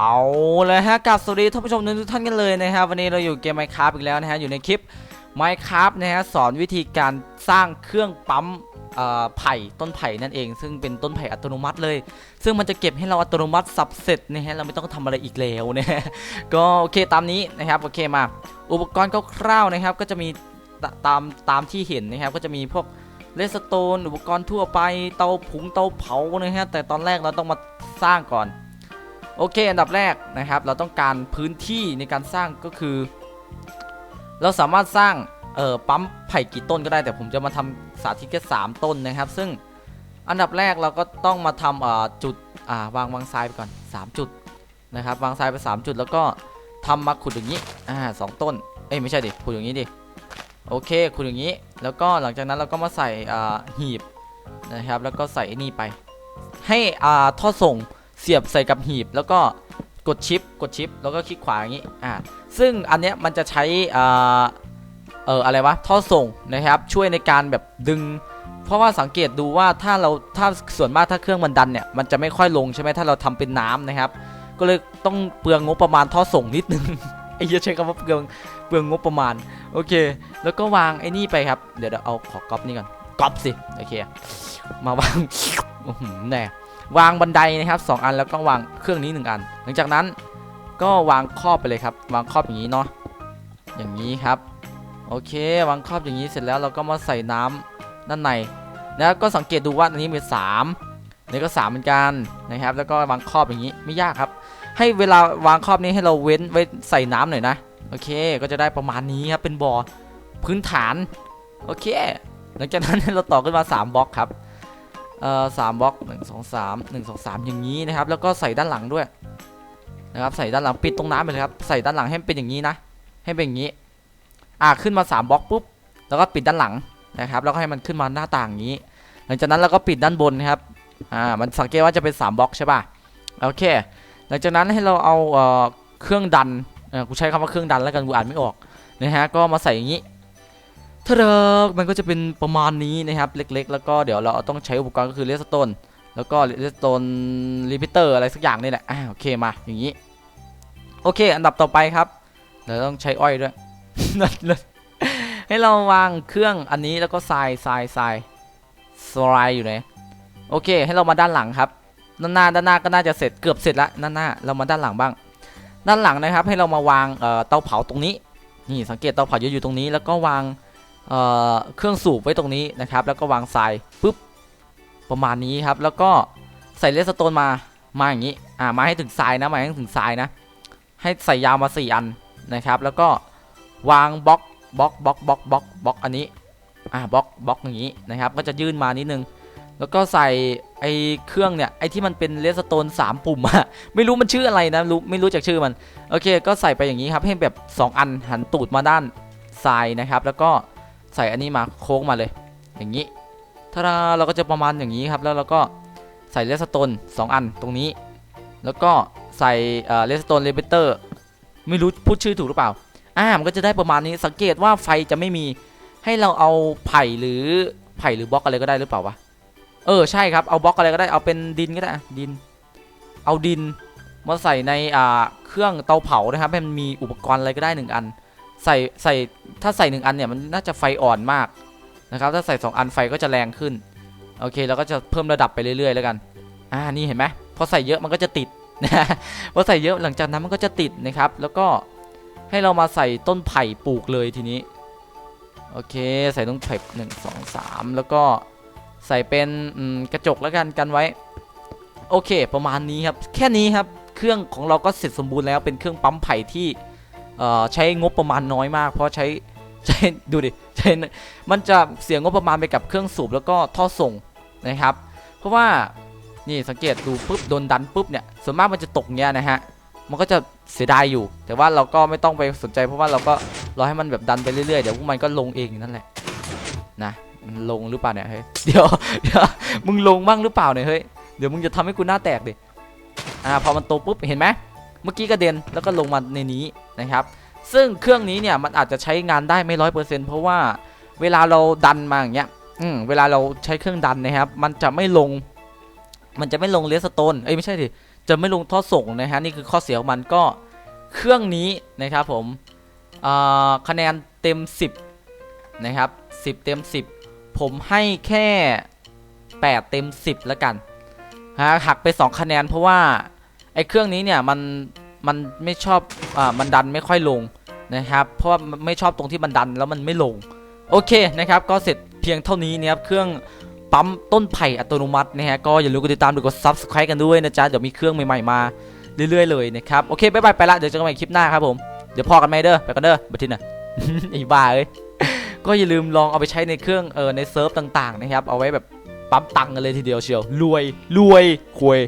เอาเลยฮะกับสวัสดีท่านผู้ชมทุกท่านกันเลยนะครับวันนี้เราอยู่เกม Minecraft อีกแล้วนะฮะอยู่ในคลิป Minecraft นะฮะสอนวิธีการสร้างเครื่องปั๊มไผ่ต้นไผ่นั่นเอง ซึ่งเป็นต้นไผ่อัตโนมัติเลย ซึ่งมันจะเก็บให้เราอัตโนมัติสับเสร็จนะฮะเราไม่ต้องทำอะไรอีกแล้วนะฮะก็โอเคตามนี้นะครับโอเคมา อุปกรณ์คร่าวๆนะครับก็จะมีตามตามที่เห็นนะครับก็จะมีพวกเลสโตนอุปกรณ์ทั่วไปเตาผงเตาเผานะฮะแต่ตอนแรกเราต้องมาสร้างก่อน โอเค อันดับแรกนะครับ เราต้องการพื้นที่ในการสร้างก็คือ เราสามารถสร้างเอ่อปั๊มไผ่กี่ต้นก็ได้แต่ผมจะมาทำสาธิตแค่สามต้นนะครับ ซึ่งอันดับแรกเราก็ต้องมาทำเอ่อจุดอ่าวางวางทรายไปก่อนสามจุดนะครับ วางทรายไปสามจุดแล้วก็ทำมาขุดอย่างนี้อ่าสองต้นเอ้ยไม่ใช่ดิขุดอย่างนี้ดิโอเคขุดอย่างนี้ แล้วก็หลังจากนั้นเราก็มาใส่อ่าหีบนะครับ แล้วก็ใส่นี่ไป ให้อ่าท่อส่ง เสียบใส่กับหีบ แล้วก็กดชิป กดชิป แล้วก็คลิกขวาอย่างนี้อ่าซึ่งอันเนี้ยมันจะใช้อ่าเอออะไรวะท่อส่งนะครับช่วยในการแบบดึง เพราะว่าสังเกตดูว่าถ้าเราถ้าส่วนมากถ้าเครื่องมันดันเนี่ยมันจะไม่ค่อยลงใช่ไหมถ้าเราทำเป็นน้ำนะครับ ก็เลยต้องเปลืองงบประมาณท่อส่งนิดนึงไอ้เหี้ยใช้คำว่าเปลืองเปลืองงบประมาณโอเค แล้วก็วางไอ้นี่ไปครับเดี๋ยวเดี๋ยวเอาขอก๊อปนี่ก่อนก๊อปสิโอเคมาวางอื้อหือแน่ วางบันไดนะครับสองอันแล้วก็วางเครื่องนี้หนึ่งอัน หลังจากนั้นก็วางครอบไปเลยครับ วางครอบอย่างนี้เนาะอย่างนี้ครับ โอเค วางครอบอย่างนี้เสร็จแล้วเราก็มาใส่น้ำด้านในแล้วก็สังเกตดูว่าอันนี้มีสามนี่ก็สามเหมือนกันนะครับ แล้วก็วางครอบอย่างนี้ไม่ยากครับ ให้เวลาวางครอบนี้ให้เราเว้นไว้ใส่น้ำหน่อยนะโอเค ก็จะได้ประมาณนี้ครับเป็นบ่อพื้นฐาน โอเค หลังจากนั้นเราต่อขึ้นมาสามบล็อกครับ เอ่อสามบล็อกหนึ่งสองสามหนึ่งสองสามอย่างนี้นะครับ แล้วก็ใส่ด้านหลังด้วยนะครับใส่ด้านหลังปิดตรงน้ำไปเลยครับใส่ด้านหลังให้เป็นอย่างนี้นะ ให้เป็นอย่างนี้ อ่าขึ้นมาสามบล็อกปุ๊บแล้วก็ปิดด้านหลังนะครับ แล้วก็ให้มันขึ้นมาหน้าต่างอย่างนี้ หลังจากนั้นเราก็ปิดด้านบนนะครับอ่ามันสังเกตว่าจะเป็นสามบล็อกใช่ป่ะโอเค หลังจากนั้นให้เราเอาเอ่อเครื่องดันเออกูใช้คำว่าเครื่องดันแล้วกันกูอ่านไม่ออกนะฮะก็มาใส่อย่างนี้ ถ้าเดิกมันก็จะเป็นประมาณนี้นะครับเล็ก ๆ แล้วก็เดี๋ยวเราต้องใช้อุปกรณ์ก็คือเลสโตนแล้วก็เลสโตนรีพิเตอร์อะไรสักอย่างนี่แหละอ่าโอเคมาอย่างนี้ โอเค อันดับต่อไปครับเดี๋ยวต้องใช้อ้อยด้วยให้เราวางเครื่องอันนี้แล้วก็ทรายทรายทรายทรายอยู่ไหนโอเค ให้เรามาด้านหลังครับด้านหน้าด้านหน้าก็น่าจะเสร็จเกือบเสร็จแล้วด้านหน้าเรามาด้านหลังบ้าง ด้านหลังนะครับ ให้เรามาวางเอ่อเตาเผาตรงนี้นี่สังเกตเตาเผาอยู่ตรงนี้แล้วก็วาง เครื่องสูบไว้ตรงนี้นะครับ แล้วก็วางทรายปุ๊บประมาณนี้ครับ แล้วก็ใส่เลสโตนมามาอย่างนี้อ่ามาให้ถึงทรายนะมาให้ถึงทรายนะ ให้ใส่ยาวมา 4 อันนะครับ แล้วก็วางบล็อกบล็อกบล็อกบล็อกบล็อกบล็อกอันนี้อ่าบล็อกบล็อกอย่างนี้นะครับ ก็จะยื่นมานิดนึง แล้วก็ใส่ไอ้เครื่องเนี่ยไอ้ที่มันเป็นเลสโตนสามปุ่มอะไม่รู้มันชื่ออะไรนะรู้ไม่รู้จักชื่อมันโอเค ก็ใส่ไปอย่างนี้ครับให้แบบสองอันหันตูดมาด้านทรายนะครับ แล้วก็ ใส่อันนี้มาโค้งมาเลย อย่างนี้ถ้าเราก็จะประมาณอย่างนี้ครับ แล้วเราก็ใส่เลสโตน2 อันตรงนี้ แล้วก็ใส่เลสโตนเลเบเตอร์ไม่รู้พูดชื่อถูกหรือเปล่าอ่ามันก็จะได้ประมาณนี้สังเกตว่าไฟจะไม่มีให้เราเอาไผ่หรือไผ่หรือบล็อกอะไรก็ได้หรือเปล่าวะเออใช่ครับเอาบล็อกอะไรก็ได้เอาเป็นดินก็ได้ดิน เอาดินมาใส่ในอ่าเครื่องเตาเผานะครับให้มันมีอุปกรณ์อะไรก็ได้หนึ่งอัน ใส่ใส่ ถ้าใส่หนึ่งอันเนี่ยมันน่าจะไฟอ่อนมากนะครับถ้าใส่สองอันไฟก็จะแรงขึ้นโอเคเราก็จะเพิ่มระดับไปเรื่อยๆแล้วกันอ่านี่เห็นไหมพอใส่เยอะมันก็จะติดนะพอใส่เยอะหลังจากนั้นมันก็จะติดนะครับ แล้วก็ให้เรามาใส่ต้นไผ่ปลูกเลยทีนี้โอเคใส่ต้นไผ่หนึ่งสองสามแล้วก็ใส่เป็นกระจกแล้วกันกันไว้ โอเค ประมาณนี้ครับ แค่นี้ครับ เครื่องของเราก็เสร็จสมบูรณ์แล้วเป็นเครื่องปั๊มไผ่ที่ ใช้งบประมาณน้อยมาก เพราะใช้ใช้ดูดิใช้มันจะเสียงบประมาณไปกับเครื่องสูบแล้วก็ท่อส่งนะครับ เพราะว่านี่สังเกตดูปุ๊บโดนดันปุ๊บเนี่ยส่วนมากมันจะตกเงี้ยนะฮะมันก็จะเสียดายอยู่ แต่ว่าเราก็ไม่ต้องไปสนใจเพราะว่าเราก็รอให้มันแบบดันไปเรื่อยๆเดี๋ยวพวกมันก็ลงเองนั่นแหละนะมันลงหรือเปล่าเนี่ยเฮ้ยเดี๋ยวเดี๋ยวมึงลงบ้างหรือเปล่าเนี่ยเฮ้ยเดี๋ยวมึงจะทำให้กูหน้าแตกดิอ่าพอมันโตปุ๊บเห็นไหม เมื่อกี้กระเด็นแล้วก็ลงมาในนี้นะครับ ซึ่งเครื่องนี้เนี่ยมันอาจจะใช้งานได้ไม่ร้อยเปอร์เซ็นต์เพราะว่าเวลาเราดันมาอย่างเงี้ยอืมเวลาเราใช้เครื่องดันนะครับ มันจะไม่ลง มันจะไม่ลงเลสโตนเอ้ยไม่ใช่ดิจะไม่ลงท่อส่งนะฮะนี่คือข้อเสียของมันก็เครื่องนี้นะครับผมคะแนนเต็ม 10 นะครับ 10 เต็ม 10 ผมให้แค่ 8 เต็ม 10 แล้วกันฮะหักไป 2 คะแนนเพราะว่า ไอ้เครื่องนี้เนี่ยมันมันไม่ชอบอ่ามันดันไม่ค่อยลงนะครับ เพราะว่าไม่ชอบตรงที่มันดันแล้วมันไม่ลง โอเคนะครับ ก็เสร็จเพียงเท่านี้นะครับเครื่องปั๊มต้นไผ่อัตโนมัตินะฮะก็อย่าลืมกดติดตามหรือกด subscribe กันด้วยนะจ๊ะเดี๋ยวมีเครื่องใหม่ๆมาเรื่อยๆเลยนะครับโอเคบ๊ายบายไปละเดี๋ยวเจอกันใหม่คลิปหน้าครับผมเดี๋ยวพอกันไหมเด้อไปกันเด้อบัดทินน่ะไอ้บ้าเอ้ยก็อย่าลืมลองเอาไปใช้ในเครื่องเออในเซิร์ฟต่างๆนะครับเอาไว้แบบปั๊มตังกันเลยทีเดียวเชียวรวยรวยควย